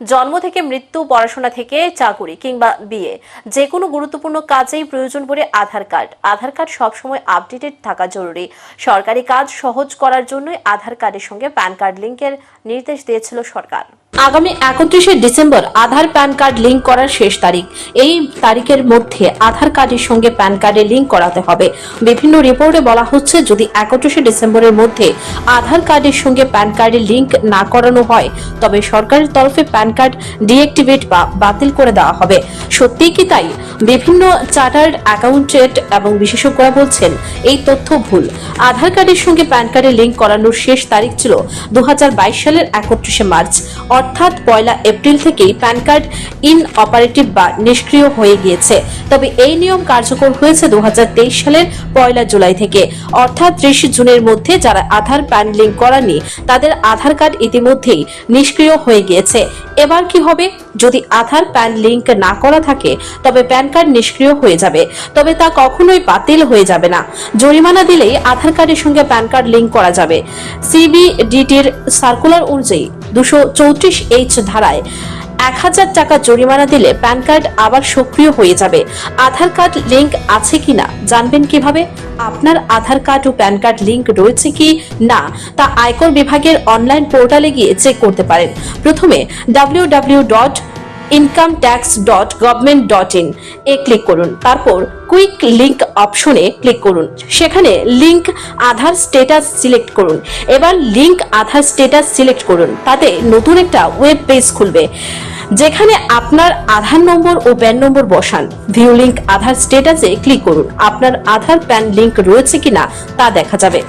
জন্ম থেকে মৃত্যু, পড়াশোনা থেকে চাকুরি কিংবা বিয়ে যে কোনো গুরুত্বপূর্ণ কাজেই প্রয়োজন পড়ে আধার কার্ড। আধার কার্ড সবসময় আপডেটেড থাকা জরুরি। সরকারি কাজ সহজ করার জন্যই আধার কার্ডের সঙ্গে প্যান কার্ড লিঙ্কের নির্দেশ দিয়েছিল সরকার। আগামী একত্রিশে December Aadhaar PAN card link করার শেষ তারিখ। এই তারিখের মধ্যে আধার কার্ডের সঙ্গে প্যান কার্ডে লিঙ্ক করাতে হবে। বিভিন্ন রিপোর্টে বলা হচ্ছে, যদি একত্রিশে ডিসেম্বরের মধ্যে আধার কার্ডের সঙ্গে প্যান কার্ডে লিঙ্ক না করানো হয়, তবে সরকারের তরফে প্যান কার্ড ডিএক্টিভেট বা বাতিল করে দেওয়া হবে। সত্যিই কি তাই? বিভিন্ন চার্টার্ড অ্যাকাউন্টেন্ট এবং বিশেষজ্ঞরা বলছেন, এই তথ্য ভুল। আধার কার্ডের সঙ্গে প্যান কার্ডে লিঙ্ক করানোর শেষ তারিখ ছিল দু হাজার বাইশ সালের একত্রিশে মার্চ। অর্থাৎ পয়লা এপ্রিল থেকেই প্যান কার্ড ইন অপারেটিভ বা নিষ্ক্রিয় হয়ে গিয়েছে। তবে এই নিয়ম কার্যকর হয়েছে দুহাজার তেইশ সালের পয়লা জুলাই থেকে। অর্থাৎ ত্রিশ জুনের মধ্যে যারা আধার প্যান লিঙ্ক করানি তাদের আধার কার্ড ইতিমধ্যেই নিষ্ক্রিয় হয়ে গিয়েছে। এবার কি হবে? যদি আধার প্যান লিঙ্ক না করা থাকে, তবে প্যান কার্ড নিষ্ক্রিয় হয়ে যাবে। তবে তা কখনোই বাতিল হয়ে যাবে না। জরিমানা দিলেই আধার কার্ডের সঙ্গে প্যান কার্ড লিঙ্ক করা যাবে। সিবিডিটির সার্কুলার অনুযায়ী দুশো চৌত্রিশ এইচ ধারায় এক হাজার টাকা জরিমানা দিলে প্যান কার্ড আবার সক্রিয় হয়ে যাবে। আধার কার্ড লিঙ্ক আছে কিনা জানবেন কীভাবে? আপনার আধার কার্ড ও প্যান কার্ড লিঙ্ক রয়েছে কি না, তা আয়কর বিভাগের অনলাইন পোর্টালে গিয়ে চেক করতে পারেন। প্রথমে W W dot income tax dot government dot in A click করুন। তারপর কুইক লিংক অপশনে ক্লিক করুন। সেখানে লিংক আধার স্ট্যাটাস সিলেক্ট করুন। এবার লিংক আধার স্ট্যাটাস সিলেক্ট করুন। তাতে নতুন একটা ওয়েব পেজ খুলবে, যেখানে আপনার আধার নম্বর ও প্যান নম্বর বসান। ভিউ লিংক আধার স্ট্যাটাসে ক্লিক করুন। আপনার আধার প্যান লিংক রয়েছে কিনা তা দেখা যাবে।